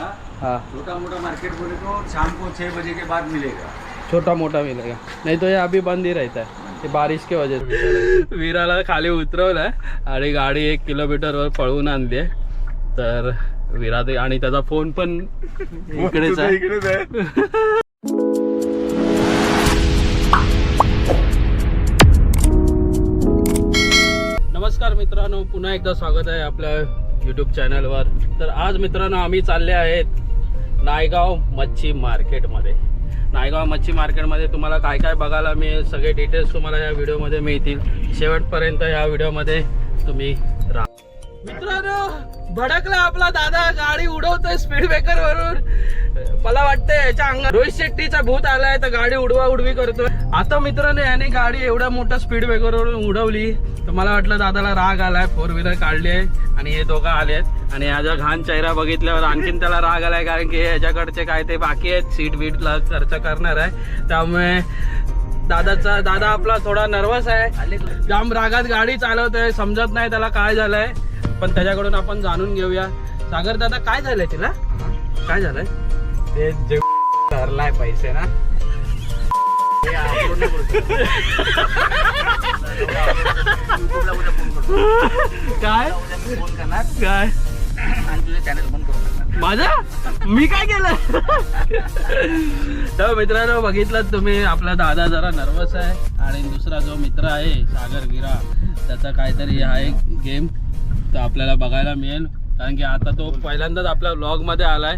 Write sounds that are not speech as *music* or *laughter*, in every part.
हाँ हाँ। छोटा मोटा मार्केट बोले तो शाम को छः बजे के बाद मिलेगा। छोटा मोठा मिलेगा। नहीं तो ये अभी बंद ही रहता है। ये बारिश के वजह से। विराला खाली उतरवलंय आणि गाडी एक किलोमीटरवर पळवून आणली आहे. तर विरा ते आणि त्याचा फोन पण इकडेच आहे. इकडेच आहे. नमस्कार मित्रांनो पुन्हा एकदा स्वागत आहे आपल्या यूट्यूब चॅनलवर तर आज मित्रांनो आम्ही चालले आहेत नायगाव मच्छी मार्केटमध्ये नायगाव मच्छी मार्केटमध्ये तुम्हाला काय काय बघायला मिळेल सगळे डिटेल्स तुम्हाला या व्हिडिओमध्ये मिळतील. शेवटपर्यंत या व्हिडिओमध्ये तुम्ही राहा. मित्रांनो भडकला आपला दादा गाडी उडवतोय स्पीड ब्रेकर वरून. मला वाटतंय याच्या अंगात रोहित शेट्टीचा भूत आलाय तर गाडी उडवा उडवी करतोय. आता मित्रांनो याने गाडी एवढ्या मोठ्या स्पीड ब्रेकर वरून उडवली तर मला वाटलं दादाला राग आलाय फोर व्हीलर काढली आहे आणि हे दोघं आलेत आणि याचा घाण चेहरा बघितल्यावर आणखीन त्याला राग आलाय कारण की याच्याकडचे काय ते बाकी आहेत सीट बीटला खर्च करणार आहे. त्यामुळे दादाचा दादा आपला थोडा नर्वस आहे. जाम रागात गाडी चालवतोय समजत नाही त्याला काय झालंय. पण त्याच्याकडून आपण जाणून घेऊया. सागर दादा काय झालंय तिला? काय झालंय? ते जे धरलाय पैसे ना. काय फोन करणार काय आणि तुझे चॅनल बंद करून टाकणार माझा? मी काय केलं? तर मित्रांनो बघितलं तुम्ही आपला दादा जरा नर्वस आहे. आणि दुसरा जो मित्र आहे सागर गिरा त्याचा काहीतरी आहे गेम तर आपल्याला बघायला मिळेल. कारण की आता तो पहिल्यांदाच आपल्या व्लॉगमध्ये आलाय.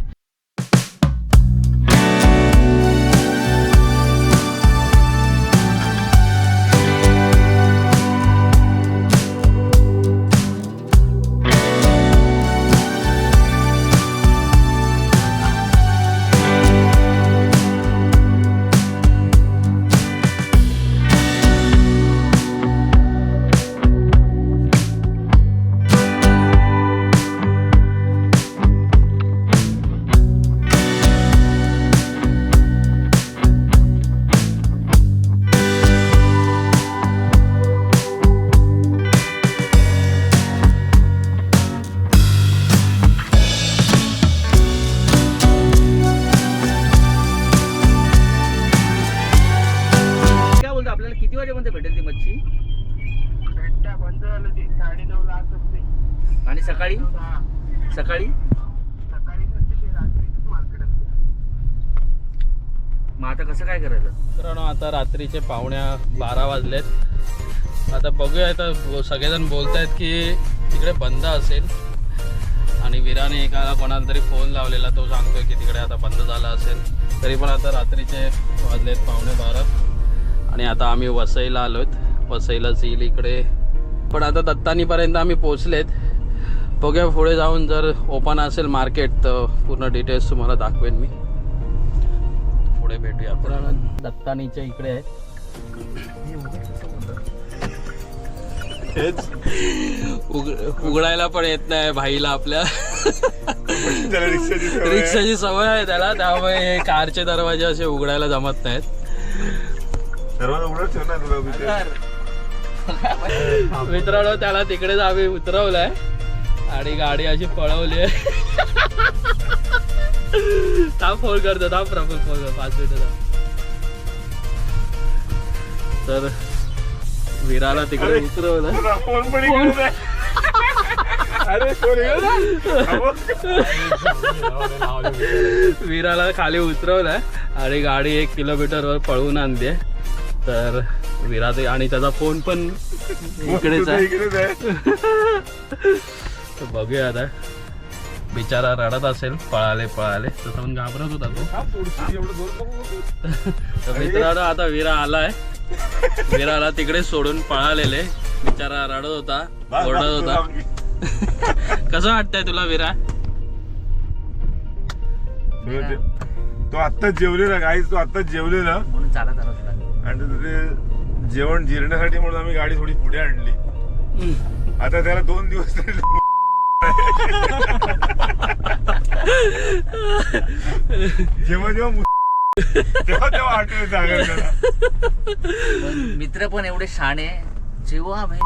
आता कसं काय करायचं? मित्रांनो आता रात्रीचे पावण्या बारा वाजलेत. आता बघूया आता सगळेजण बोलत आहेत की तिकडे बंद असेल. आणि विराने एकाला कोणाला तरी फोन लावलेला तो सांगतोय की तिकडे आता बंद झाला असेल. तरी पण आता रात्रीचे वाजलेत पावणे बारा. आणि आता आम्ही वसईला आलोत वसईला येईल इकडे. पण आता दत्तानीपर्यंत आम्ही पोचलेत बघूया पुढे जाऊन जर ओपन असेल मार्केट तर पूर्ण डिटेल्स तुम्हाला दाखवेन मी. पुढे भेटूया. दत्तानीच्या इकडे आहे. उघडायला पण येत नाही भाईला आपल्या. रिक्षाची सवय आहे. त्याला त्यामुळे हे कारचे दरवाजे असे उघडायला जमत नाहीत. मित्रांनो त्याला तिकडेच आम्ही उतरवलंय. आणि गाडी अशी पळवली आहे. थांब फोन करतो थांब प्रफुल फोन कर पाच मिनिटं तर विराला तिकडे उतरवलं. फोन पण. अरे. विराला खाली उतरवलंय आणि गाडी एक किलोमीटरवर पळवून आणली. आहे तर विरा ते आणि त्याचा फोन पण इकडेच आहे. बघूया आता. बिचारा रडत असेल पळाले पळाले. तसं पण घाबरत होता तो. हा. *laughs* तर मित्रांनो आता विरा आलाय. विराला तिकडे सोडून पळालेले. बिचारा रडत होता ओरडत होता. तुला- *laughs* कसं वाटतंय तुला विरा? तो आत्ताच जेवलेला गाईच तो आत्ताच जेवलेला. म्हणून चालत आला तुला. आणि तुझे जेवण जिरण्यासाठी म्हणून आम्ही गाडी थोडी पुढे आणली. आता त्याला दोन दिवस जेव्हा जेव्हा मु- तेव्हा तेव्हा आठवण सांगायला त्याला. पण मित्र पण एवढे शाणे जेव्हा मी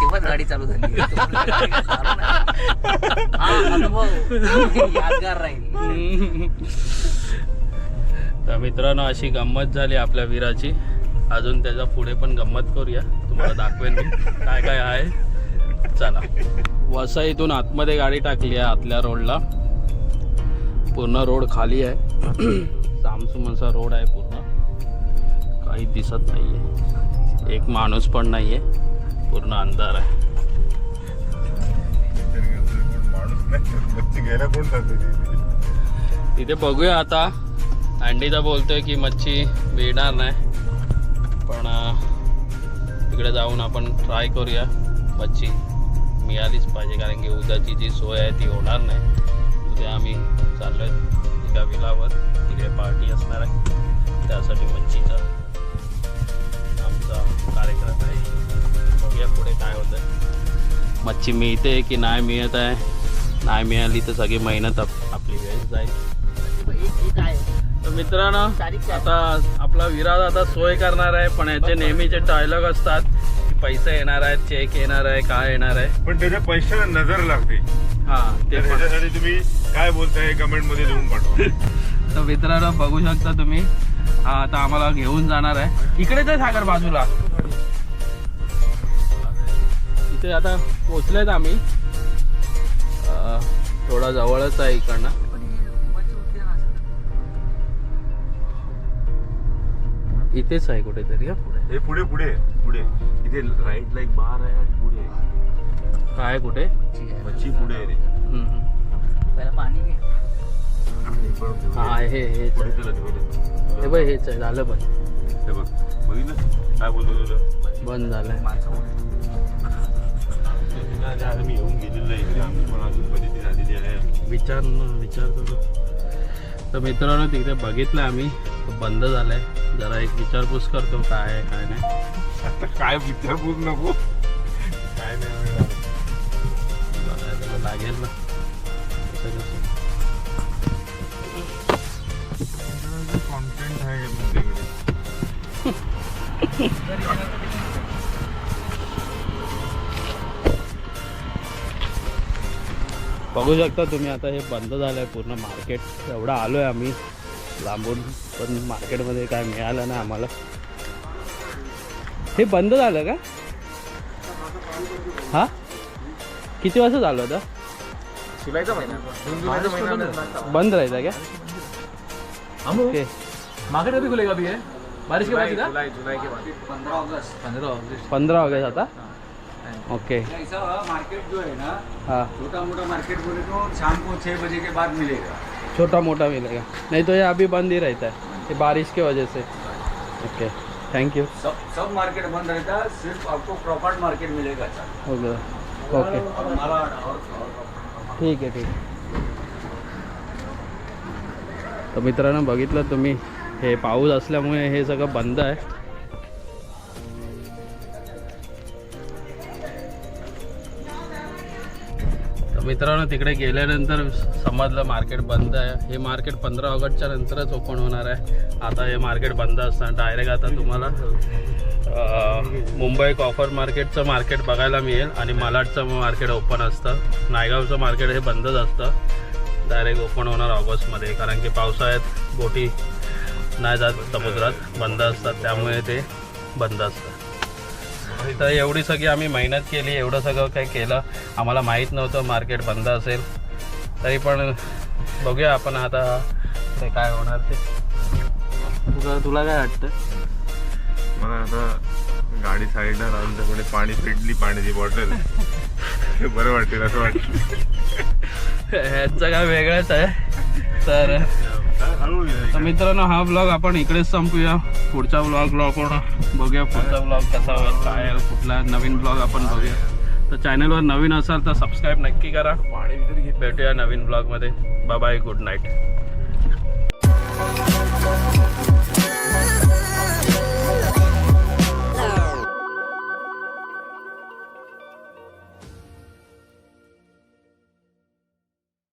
तेव्हाच गाडी चालू झाली. गाडी चालू नाही. हा अनुभव. यादगार राहील. तर मित्रांनो अशी गंमत झाली आपल्या वीराची. अजून त्याच्या पुढे पण गंमत करूया. तुम्हाला दाखवेन मी. काय काय आहे. चला. वसईतून आतमध्ये गाडी टाकली आहे आतल्या रोडला. पूर्ण रोड खाली आहे. *clears throat* सामसुम रोड आहे पूर्ण. काही दिसत नाही आहे एक माणूस पण नाही आहे पूर्ण अंधार आहे. तिथे? बघूया आता. अंडीचा बोलतोय की मच्छी मिळणार नाही. पण तिकडे जाऊन आपण ट्राय करूया मच्छी. मिळालीच पाहिजे कारण की उद्याची जी सोय आहे ती होणार नाही. उद्या आम्ही चाललो आहे एका विलावर तिकडे पार्टी असणार आहे. त्यासाठी मच्छीचा आमचा कार्यक्रम आहे. बघूया पुढे काय होतं मच्छी मिळते की नाही मिळत आहे. नाही मिळाली तर सगळी मेहनत आप आपली वेळ जाईल. तर मित्रांनो आता आपला विराज आता सोय करणार आहे. पण याचे नेहमीचे डायलॉग असतात. पैसे येणार आहेत चेक येणार आहे काय येणार आहे? पण त्याच्या पैशाला नजर लागते हा ते तर पण. ह्याच्यासाठी तुम्ही काय बोलताय कमेंटमध्ये लिहून पाठवा. *laughs* तर मित्रांनो बघू शकता तुम्ही. हा आता आम्हाला घेऊन जाणार आहे. इकडेच आहे सागर बाजूला. इथे आता पोचलेत आम्ही. अं, थोडा जवळच आहे इकडनं. इथेच आहे कुठेतरी हा? पुढे. हे पुढे पुढे पुढे. इथे राईटला एक बार आहे आणि पुढे. काय आहे कुठे? मच्छी पुढे आहे रे. हम्म. पहिला पाणी घे. हे पण हा हे हेच पुढे आहे. चला तिकडे. हे बघ हेच आहे झालं पण हे बघ. बघितलं? काय बोलतो तुला? बंद झालंय मी येऊन गेलेलो आहे इकडे पण अजून परिस्थिती झालेली आहे. विचार न विचारतो तो. तर मित्रांनो तिकडे बघितलं आम्ही. तो बंद झालाय. जरा एक विचारपूस करतो काय आहे काय नाही. आता काय विचारपूस नको. काय नाही लागेल ना. कॉन्टेंट आहे *laughs* बघू शकता तुम्ही आता हे बंद झालं आहे पूर्ण मार्केट. एवढं आलो आहे आम्ही लांबून पण मार्केटमध्ये काय मिळालं नाही आम्हाला. हे बंद झालं का? हा? किती वाजता झालं होतं बंद. राहायचा क्या ओके. मार्केट अभी खुलेगा अभी है? बारिश के बाद सीधा जुलाई जुलाई के बाद. पंद्रह अगस्त पंद्रह अगस्त पंधरा ऑगस्ट आता? ओके। मार्केट जो है ना हाँ। छोटा मोटा मार्केट बोले तो शाम को छः बजे के बाद मिलेगा। छोटा मोटा मिलेगा। नहीं तो ये अभी बंद ही रहता है ये बारिश की वजह से। ओके थैंक यू सब सब मार्केट बंद रहता है सिर्फ आपको प्रॉपर्ट मार्केट मिलेगा हो ओके। ठीक आहे ठीक। तर मित्रांनो बघितलं तुम्ही हे पाऊस असल्यामुळे हे सगळं बंद आहे. मित्रांनो तिकडे गेल्यानंतर समजलं मार्केट बंद आहे. हे मार्केट पंधरा ऑगस्टच्या नंतरच ओपन होणार आहे. आता हे मार्केट बंद असणार. डायरेक्ट आता तुम्हाला मुंबई कॉफर मार्केटचं मार्केट बघायला मिळेल आणि मालाडचं मार्केट ओपन असतं. नायगावचं मार्केट हे बंदच असतं. डायरेक्ट ओपन होणार ऑगस्टमध्ये. कारण की पावसाळ्यात बोटी नाही जात समुद्रात. बंद असतात. त्यामुळे ते बंद असतं. तर एवढी सगळी आम्ही मेहनत केली एवढं सगळं काही केलं. आम्हाला माहीत नव्हतं मार्केट बंद असेल. तरी पण बघूया आपण आता ते काय होणार ते. तुला तुला काय वाटतं? मला आता गाडी साईडला लावून त्याकडे पाणी पिडली पाण्याची बॉटल *laughs* बरं वाटेल असं वाटतं ह्यांचं काय वेगळंच आहे. तर तर मित्रांनो हा ब्लॉग आपण इकडेच संपूया. पुढचा ब्लॉगला आपण बघूया पुढचा ब्लॉग कसा होईल काय आहे, कुठला नवीन ब्लॉग आपण बघूया. तर चॅनलवर नवीन असाल तर सबस्क्राईब नक्की करा. भेटूया नवीन ब्लॉगमध्ये बाय बाय गुड नाईट